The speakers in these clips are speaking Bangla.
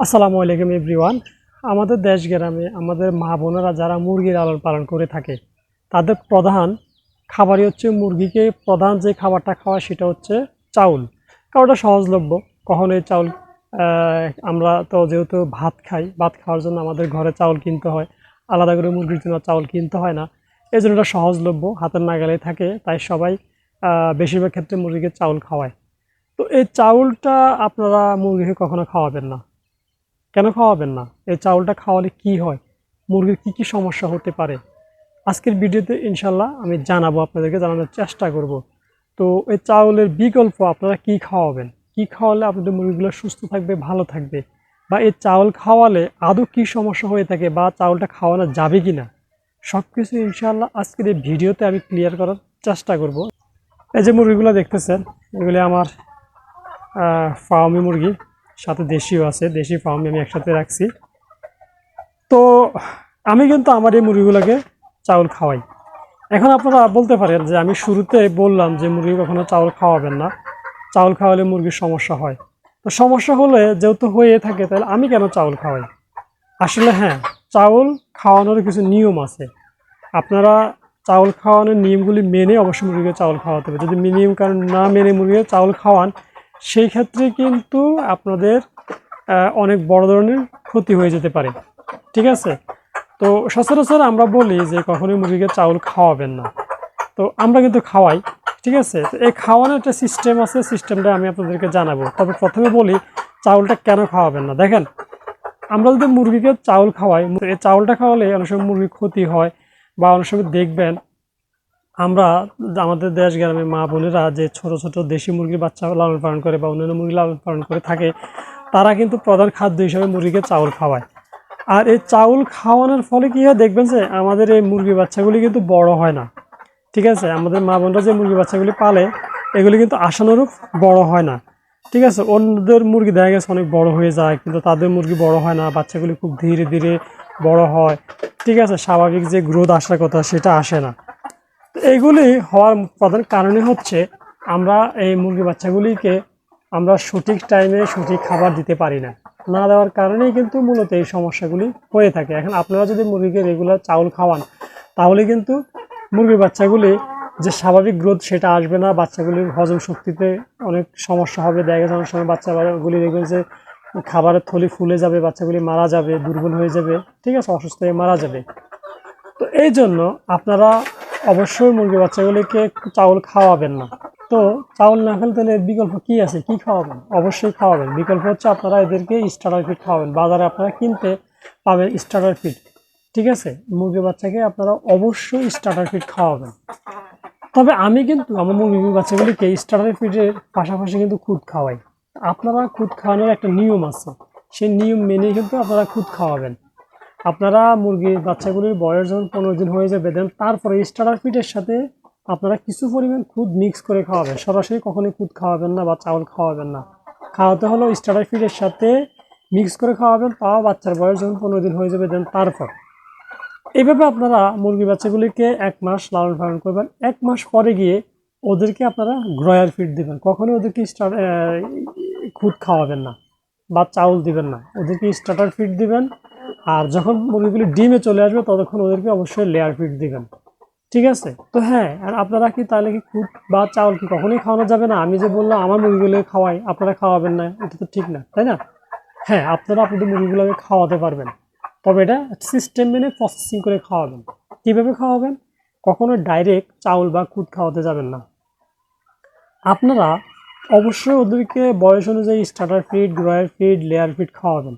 আসসালামু আলাইকুম এভরিওয়ান। আমাদের দেশ গ্রামে আমাদের মা বোনেরা যারা মুরগির লালন পালন করে থাকে, তাদের প্রধান খাবারই হচ্ছে মুরগিকে প্রধান যে খাবারটা খাওয়া সেটা হচ্ছে চাউল। কারণ ওটা সহজলভ্য। কখনো এই চাউল আমরা তো যেহেতু ভাত খাই, ভাত খাওয়ার জন্য আমাদের ঘরে চাউল কিনতে হয়। আলাদা করে মুরগির জন্য চাউল কিনতে হয় না। এই জন্য এটা সহজলভ্য, হাতের নাগালে থাকে, তাই সবাই বেশিরভাগ ক্ষেত্রে মুরগিকে চাউল খাওয়ায়। তো এই চাউলটা আপনারা মুরগিকে কখনো খাওয়াবেন না। কেন খাওয়াবেন না? এই চাউলটা খাওয়ালে কি হয়? মুরগির কি কি সমস্যা হতে পারে? আজকের ভিডিওতে ইনশাল্লাহ আমি জানাব আপনাদেরকে, জানানোর চেষ্টা করব। তো এই চাউলের বিকল্প আপনারা কি খাওয়াবেন? কি খাওয়ালে আপনাদের মুরগিগুলো সুস্থ থাকবে, ভালো থাকবে? বা এই চাউল খাওয়ালে আদৌ কি সমস্যা হয়ে থাকে বা চাউলটা খাওয়ানো যাবে কি না সব কিছু ইনশাল্লাহ আজকের এই ভিডিওতে আমি ক্লিয়ার করার চেষ্টা করব। এই যে মুরগিগুলো দেখতেছেন, এগুলি আমার ফার্মি মুরগি। সাথে দেশিও আছে, দেশি ফার্মে আমি একসাথে রাখছি। তো আমি কিন্তু আমার এই মুরগিগুলোকে চাউল খাওয়াই। এখন আপনারা বলতে পারেন যে আমি শুরুতে বললাম যে মুরগি কখনো চাউল খাওয়াবেন না। চাউল খাওয়ালে মুরগির সমস্যা হয়। তো সমস্যা হলে যেহেতু হয়ে থাকে, তাহলে আমি কেন চাউল খাওয়াই? আসলে হ্যাঁ চাউল খাওয়ানোর কিছু নিয়ম আছে। আপনারা চাউল খাওয়ানোর নিয়মগুলি মেনে অবশ্যই মুরগিকে চাউল খাওয়াতে হবে। যদি নিয়ম কারণ না মেনে মুরগিকে চাউল খাওয়ান সেই ক্ষেত্রে কিন্তু আপনাদের অনেক বড় ধরনের ক্ষতি হয়ে যেতে পারে। ঠিক আছে? তো সচরাচর আমরা বলি যে কখনোই মুরগিকে চাউল খাওয়াবেন না। তো আমরা কিন্তু খাওয়াই, ঠিক আছে? তো এই খাওয়ানোর একটা সিস্টেম আছে সিস্টেমটা আমি আপনাদেরকে জানাব। তবে প্রথমে বলি, চাউলটা কেন খাওয়াবেন না? দেখেন, আমরা যদি মুরগিকে চাউল খাওয়াই, এই চাউলটা খাওয়ালে অনেক সময় মুরগির ক্ষতি হয় বা অনেক সময় দেখবেন আমরা আমাদের দেশ গ্রামে মা বোনেরা যে ছোট ছোট দেশি মুরগির বাচ্চা লালন পালন করে বা অন্যান্য মুরগি লালন পালন করে থাকে, তারা কিন্তু প্রধান খাদ্য হিসাবে মুরগিকে চাউল খাওয়ায়। আর এই চাউল খাওয়ানোর ফলে কী হয় দেখবেন যে আমাদের এই মুরগি বাচ্চাগুলি কিন্তু বড় হয় না। ঠিক আছে? আমাদের মা বোনরা যে মুরগি বাচ্চাগুলি পালে, এগুলি কিন্তু আশানুরূপ বড় হয় না। ঠিক আছে? অন্যদের মুরগি দেখা গেছে অনেক বড় হয়ে যায়, কিন্তু তাদের মুরগি বড় হয় না, বাচ্চাগুলি খুব ধীরে ধীরে বড় হয়। ঠিক আছে? স্বাভাবিক যে গ্রোথ আসার কথা সেটা আসে না। তো এইগুলি হওয়ার প্রধান কারণে হচ্ছে আমরা এই মুরগি বাচ্চাগুলিকে আমরা সঠিক টাইমে সঠিক খাবার দিতে পারি না। না দেওয়ার কারণেই কিন্তু মূলত এই সমস্যাগুলি হয়ে থাকে। এখন আপনারা যদি মুরগিকে রেগুলার চাউল খাওয়ান, তাহলে কিন্তু মুরগির বাচ্চাগুলি যে স্বাভাবিক গ্রোথ সেটা আসবে না। বাচ্চাগুলির হজম শক্তিতে অনেক সমস্যা হবে। দেখা গেছে অনেক সময় বাচ্চাগুলি দেখবেন যে খাবারের থলি ফুলে যাবে, বাচ্চাগুলি মারা যাবে, দুর্বল হয়ে যাবে, ঠিক আছে, অসুস্থ হয়ে মারা যাবে। তো এই জন্য আপনারা অবশ্যই মুরগি বাচ্চাগুলিকে চাউল খাওয়াবেন না। তো চাউল না খেলে তাহলে বিকল্প কি আছে? কি খাওয়াবেন? অবশ্যই খাওয়াবেন। বিকল্প হচ্ছে আপনারা এদেরকে স্টার্টার ফিড খাওয়াবেন। বাজারে আপনারা কিনতে পাবেন স্টার্টার ফিড ঠিক আছে? মুরগি বাচ্চাকে আপনারা অবশ্যই স্টার্টার ফিড খাওয়াবেন। তবে আমি কিন্তু আমার মুরগি বাচ্চাগুলিকে স্টার্টার ফিডের পাশাপাশি কিন্তু খুদ খাওয়াই। আপনারা খুদ খাওয়ানোর একটা নিয়ম আছে। সেই নিয়ম মেনেই কিন্তু আপনারা খুদ খাওয়াবেন। আপনারা মুরগির বাচ্চাগুলির বয়স যখন পনেরো দিন হয়ে যাবে দেন তারপরে স্টার্টার ফিডের সাথে আপনারা কিছু পরিমাণ খুদ মিক্স করে খাওয়াবেন। সরাসরি কখনোই খুদ খাওয়াবেন না বা চাউল খাওয়াবেন না। খাওয়াতে হলো স্টার্টার ফিডের সাথে মিক্স করে খাওয়াবেন, তাও বাচ্চার বয়স যখন পনেরো দিন হয়ে যাবে দেন তারপর। এইভাবে আপনারা মুরগি বাচ্চাগুলিকে এক মাস লালন পালন করবেন। এক মাস পরে গিয়ে ওদেরকে আপনারা গ্রয়ার ফিড দিবেন। কখনোই ওদেরকে স্টার খুদ খাওয়াবেন না বা চাউল দিবেন না। ওদেরকে স্টার্টার ফিড দিবেন। আর যখন মুরগিগুলি ডিমে চলে আসবে, ততক্ষণ ওদেরকে অবশ্যই লেয়ার ফিড দিবেন। ঠিক আছে? তো হ্যাঁ আর আপনারা কি তাহলে কি খুদ বা চাউল কি কখনোই খাওয়ানো যাবে না? আমি যে বললাম, আমার মুরগিগুলো খাওয়াই, আপনারা খাওয়াবেন না, এটা তো ঠিক না, তাই না? হ্যাঁ আপনারা আপনাদের মুরগিগুলোকে খাওয়াতে পারবেন। তবে এটা সিস্টেম মেনে প্রসেসিং করে খাওয়াবেন। কীভাবে খাওয়াবেন? কখনো ডাইরেক্ট চাউল বা খুদ খাওয়াতে যাবেন না। আপনারা অবশ্যই ওদেরকে বয়স অনুযায়ী starter feed grower feed layer feed খাওয়াবেন।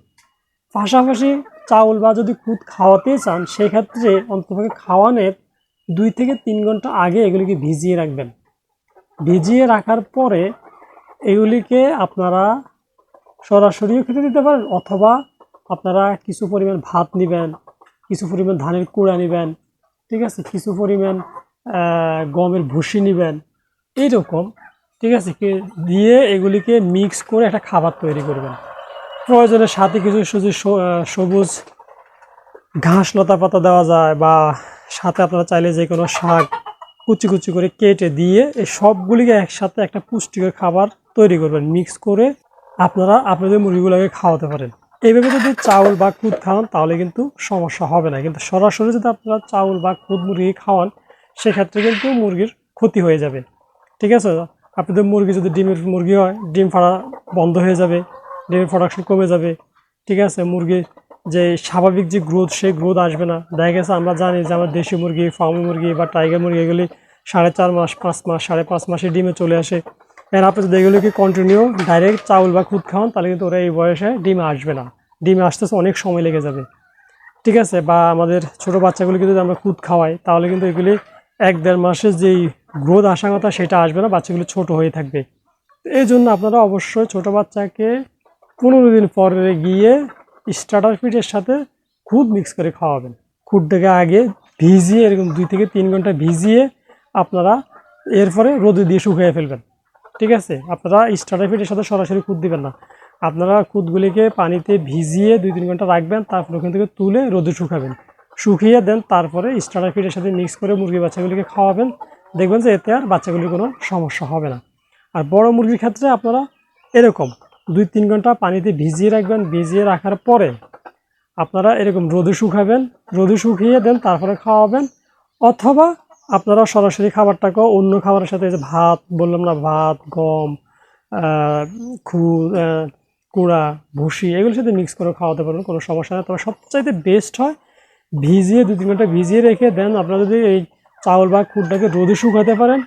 পাশাপাশি চাউল বা যদি খুদ খাওয়াতে চান, সেক্ষেত্রে অন্ততপক্ষে খাওয়ানোর দুই থেকে তিন ঘণ্টা আগে এগুলিকে ভিজিয়ে রাখবেন। ভিজিয়ে রাখার পরে এগুলিকে আপনারা সরাসরিও খেতে দিতে পারেন অথবা আপনারা কিছু পরিমাণ ভাত নেবেন, কিছু পরিমাণ ধানের কুড়া নেবেন, ঠিক আছে, কিছু পরিমাণ গমের ভুসি নেবেন, এইরকম, ঠিক আছে দিয়ে এগুলিকে মিক্স করে একটা খাবার তৈরি করবেন। প্রয়োজনের সাথে কিছু সুযোগ সবুজ ঘাস, লতা পাতা দেওয়া যায় বা সাথে আপনারা চাইলে যে কোনো শাক কুচি কুচি করে কেটে দিয়ে এই সবগুলিকে একসাথে একটা পুষ্টিকর খাবার তৈরি করবেন মিক্স করে আপনারা আপনাদের মুরগিগুলোকে খাওয়াতে পারেন। এইভাবে যদি চাউল বা খুদ খাওয়ান তাহলে কিন্তু সমস্যা হবে না। কিন্তু সরাসরি যদি আপনারা চাউল বা খুদ মুরগি খাওয়ান, সেক্ষেত্রে কিন্তু মুরগির ক্ষতি হয়ে যাবে। ঠিক আছে? আপনাদের মুরগি যদি ডিমের মুরগি হয়, ডিম ফাড়া বন্ধ হয়ে যাবে। ডিমের প্রোডাকশন কমে যাবে। ঠিক আছে? মুরগির যে স্বাভাবিক যে গ্রোথ সেই গ্রোথ আসবে না। দেখা গেছে আমরা জানি যে আমার দেশি মুরগি ফার্মি মুরগি বা টাইগার মুরগি এগুলি সাড়ে চার মাস, পাঁচ মাস, সাড়ে পাঁচ মাসে ডিমে চলে আসে। এর আপনি যদি এগুলোকে কন্টিনিউ ডাইরেক্ট চাউল বা খুদ খাওয়ান, তাহলে কিন্তু ওরা এই বয়সে ডিমে আসবে না। ডিমে আসতেছে অনেক সময় লেগে যাবে। ঠিক আছে? বা আমাদের ছোট বাচ্চাগুলিকে যদি আমরা খুদ খাওয়াই, তাহলে কিন্তু এগুলি এক দেড় মাসের যেই গ্রোথ আসার কথা, সেটা আসবে না। বাচ্চাগুলি ছোট হয়ে থাকবে। এই জন্য আপনারা অবশ্যই ছোট বাচ্চাকে পনেরো দিন পরে গিয়ে স্টার্টার ফিডের সাথে খুদ মিক্স করে খাওয়াবেন। খুদটাকে আগে ভিজিয়ে, এরকম দুই থেকে তিন ঘণ্টা ভিজিয়ে আপনারা এরপরে রোদে দিয়ে শুকিয়ে ফেলবেন। ঠিক আছে? আপনারা স্টার্টার ফিডের সাথে সরাসরি খুদ দিবেন না। আপনারা খুদগুলিকে পানিতে ভিজিয়ে দুই তিন ঘণ্টা রাখবেন, তারপর ওখান থেকে তুলে রোদে শুকাবেন। শুকিয়ে দেন, তারপরে স্টার্টার ফিডের সাথে মিক্স করে মুরগি বাচ্চাগুলিকে খাওয়াবেন। দেখবেন যে এতে আর বাচ্চাগুলির কোনো সমস্যা হবে না। আর বড় মুরগির ক্ষেত্রে আপনারা এরকম দুই তিন ঘণ্টা পানিতে ভিজিয়ে রাখবেন, ভিজিয়ে রাখার পরে আপনারা এরকম রোদে শুকাবেন, রোদে শুকিয়ে দেন, তারপরে খাওয়াবেন। অথবা আপনারা সরাসরি খাবারটাকে অন্য খাবারের সাথে যে ভাত, বললাম না, ভাত, গম খু কুড়া, ভুসি, এগুলোর সাথে মিক্স করে খাওয়াতে পারবেন, কোনো সমস্যা নেই। তবে সবচাইতে বেস্ট হয় ভিজিয়ে দু তিন ঘণ্টা ভিজিয়ে রেখে দেন। আপনারা যদি এই চাউল বা খুদটাকে রোদে শুকাতে পারেন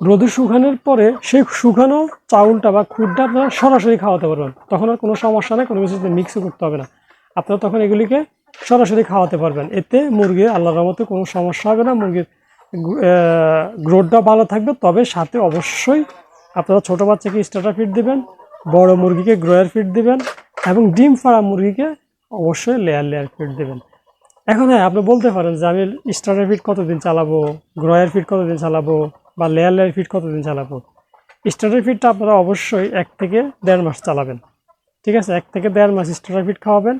রোদে শুকানোর পরে সেই শুকানো চাউলটা বা খুদটা আপনারা সরাসরি খাওয়াতে পারবেন। তখন আর কোনো সমস্যা নেই, কোনো কিছু মিক্সও করতে হবে না। আপনারা তখন এগুলিকে সরাসরি খাওয়াতে পারবেন। এতে মুরগির আল্লাহর রহমতে কোনো সমস্যা হবে না, মুরগির গ্রোথটা ভালো থাকবে। তবে সাথে অবশ্যই আপনারা ছোটো বাচ্চাকে স্টার্টার ফিড দেবেন, বড় মুরগিকে গ্রোয়ার ফিড দেবেন এবং ডিম ফাড়া মুরগিকে অবশ্যই লেয়ার লেয়ার ফিড দেবেন। এখন হ্যাঁ আপনি বলতে পারেন যে আমি স্টার্টার ফিট কতদিন চালাবো গ্রয়ার ফিট কতদিন চালাবো? বা লেয়ার লেয়ার ফিট কতদিন চালাবো? স্টার্টার ফিটটা আপনারা অবশ্যই এক থেকে দেড় মাস চালাবেন। ঠিক আছে? এক থেকে দেড় মাস স্টার্টার ফিট খাওয়াবেন।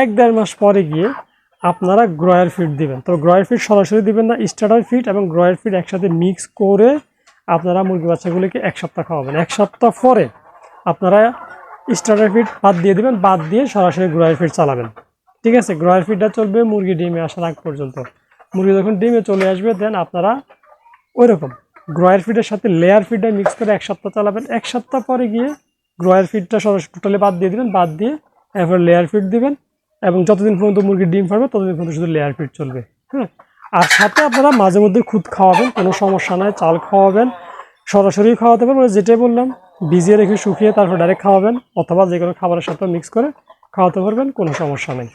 এক দেড় মাস পরে গিয়ে আপনারা গ্রয়ার ফিট দিবেন। তো গ্রয়ার ফিট সরাসরি দিবেন না, স্টার্টার ফিট এবং গ্রয়ার ফিট একসাথে মিক্স করে আপনারা মুরগি বাচ্চাগুলিকে এক সপ্তাহ খাওয়াবেন। এক সপ্তাহ পরে আপনারা স্টার্টার ফিট বাদ দিয়ে দিবেন, বাদ দিয়ে সরাসরি গ্রয়ার ফিট চালাবেন। ঠিক আছে? গ্রয়ার ফিডটা চলবে মুরগি ডিমে আসার আগ পর্যন্ত। মুরগি যখন ডিমে চলে আসবে দেন আপনারা ওই রকম গ্রয়ার ফিডের সাথে লেয়ার ফিডটা মিক্স করে এক সপ্তাহ চালাবেন। এক সপ্তাহ পরে গিয়ে গ্রয়ার ফিডটা সরাসরি টোটালি বাদ দিয়ে দিবেন, বাদ দিয়ে এরপর লেয়ার ফিড দিবেন এবং যতদিন পর্যন্ত মুরগি ডিম পারবে ততদিন পর্যন্ত শুধু লেয়ার ফিড চলবে। হ্যাঁ আর সাথে আপনারা মাঝে মধ্যে খুদ খাওয়াবেন, কোনো সমস্যা নয় চাল খাওয়াবেন, সরাসরি খাওয়াতে পারবেন যেটাই বললাম, ভিজিয়ে রেখে শুকিয়ে তারপর ডাইরেক্ট খাওয়াবেন, অথবা যে কোনো খাবারের সাথে মিক্স করে খাওয়াতে পারবেন, কোনো সমস্যা নেই।